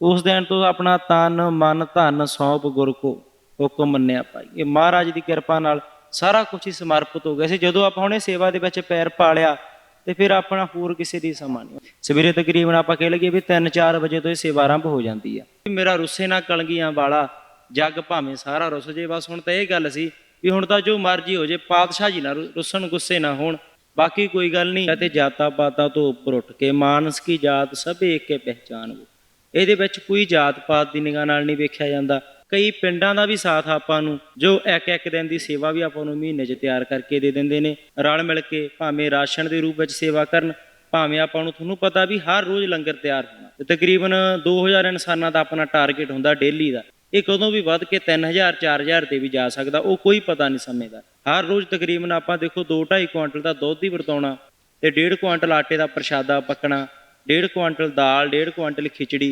ਉਸ ਦਿਨ ਤੋਂ ਆਪਣਾ ਤਨ, ਮਨ, ਧਨ, ਸੌਂਪ, ਗੁਰ ਕੋ ਹੁਕਮ ਮੰਨਿਆ ਭਾਈ। ਇਹ ਮਹਾਰਾਜ ਦੀ ਕਿਰਪਾ ਨਾਲ ਸਾਰਾ ਕੁਝ ਹੀ ਸਮਰਪਿਤ ਹੋ ਗਿਆ ਸੀ। ਜਦੋਂ ਆਪਾਂ ਹੁਣੇ ਸੇਵਾ ਦੇ ਵਿੱਚ ਪੈਰ ਪਾਲਿਆ ਤੇ ਫਿਰ ਆਪਣਾ ਹੋਰ ਕਿਸੇ ਦੀ ਸਮਾਂ ਨਹੀਂ ਸਵੇਰੇ ਤਕਰੀਬਨ ਆਪਾਂ ਕਹਿ ਲਈਏ ਵੀ 3-4 ਵਜੇ ਤੋਂ ਇਹ ਸੇਵਾ ਆਰੰਭ ਹੋ ਜਾਂਦੀ ਆ। ਮੇਰਾ ਰੁੱਸੇ ਨਾ ਕਲਗੀਆਂ ਵਾਲਾ ਜੱਗ ਭਾਵੇਂ ਸਾਰਾ ਰੁੱਸ ਜੇ, ਬਸ ਹੁਣ ਤਾਂ ਇਹ ਗੱਲ ਸੀ ਵੀ ਹੁਣ ਤਾਂ ਜੋ ਮਰਜ਼ੀ ਹੋ ਜੇ, ਪਾਤਸ਼ਾਹ ਜੀ ਨਾ ਰੁੱਸਣ ਗੁੱਸੇ ਨਾ ਹੋਣ। ਬਾਕੀ ਕੋਈ ਗੱਲ ਨਹੀਂ। ਅਤੇ ਜਾਤਾਂ ਪਾਤਾ ਤੋਂ ਉੱਪਰ ਉੱਠ ਕੇ ਮਾਨਸ ਕੀ ਜਾਤ ਸਭ ਏਕੇ ਪਹਿਚਾਨ ਵੋ ਇਹਦੇ ਵਿੱਚ ਕੋਈ ਜਾਤ ਪਾਤ ਦੀ ਨਿਗਾਹ ਨਾਲ ਨਹੀਂ ਵੇਖਿਆ ਜਾਂਦਾ। ਕਈ ਪਿੰਡਾਂ ਦਾ ਵੀ ਸਾਥ ਆਪਾਂ ਨੂੰ, ਜੋ ਇੱਕ ਇੱਕ ਦਿਨ ਦੀ ਸੇਵਾ ਵੀ ਆਪਾਂ ਨੂੰ ਮਹੀਨੇ 'ਚ ਤਿਆਰ ਕਰਕੇ ਦੇ ਦਿੰਦੇ ਨੇ। ਰਲ ਮਿਲ ਕੇ ਭਾਵੇਂ ਰਾਸ਼ਨ ਦੇ ਰੂਪ ਵਿੱਚ ਸੇਵਾ ਕਰਨ, ਭਾਵੇਂ ਆਪਾਂ ਨੂੰ ਤੁਹਾਨੂੰ ਪਤਾ ਵੀ ਹਰ ਰੋਜ਼ ਲੰਗਰ ਤਿਆਰ ਹੋਣਾ। ਤੇ ਤਕਰੀਬਨ 2000 ਇਨਸਾਨਾਂ ਦਾ ਆਪਣਾ ਟਾਰਗੇਟ ਹੁੰਦਾ ਡੇਲੀ ਦਾ। ਇਹ ਕਦੋਂ ਵੀ ਵੱਧ ਕੇ 3000 4000 ਤੇ ਵੀ ਜਾ ਸਕਦਾ, ਉਹ ਕੋਈ ਪਤਾ ਨਹੀਂ ਸਮੇਂ ਦਾ। ਹਰ ਰੋਜ਼ ਤਕਰੀਬਨ ਆਪਾਂ ਦੇਖੋ 2.5 ਕੁਆਂਟਲ ਦਾ ਦੁੱਧ ਹੀ ਵਰਤਾਉਣਾ, ਤੇ 1.5 ਕੁਆਂਟਲ ਆਟੇ ਦਾ ਪ੍ਰਸ਼ਾਦਾ ਪੱਕਣਾ 1.5 ਕੁਆਂਟਲ ਦਾਲ 1.5 ਕੁਆਂਟਲ ਖਿਚੜੀ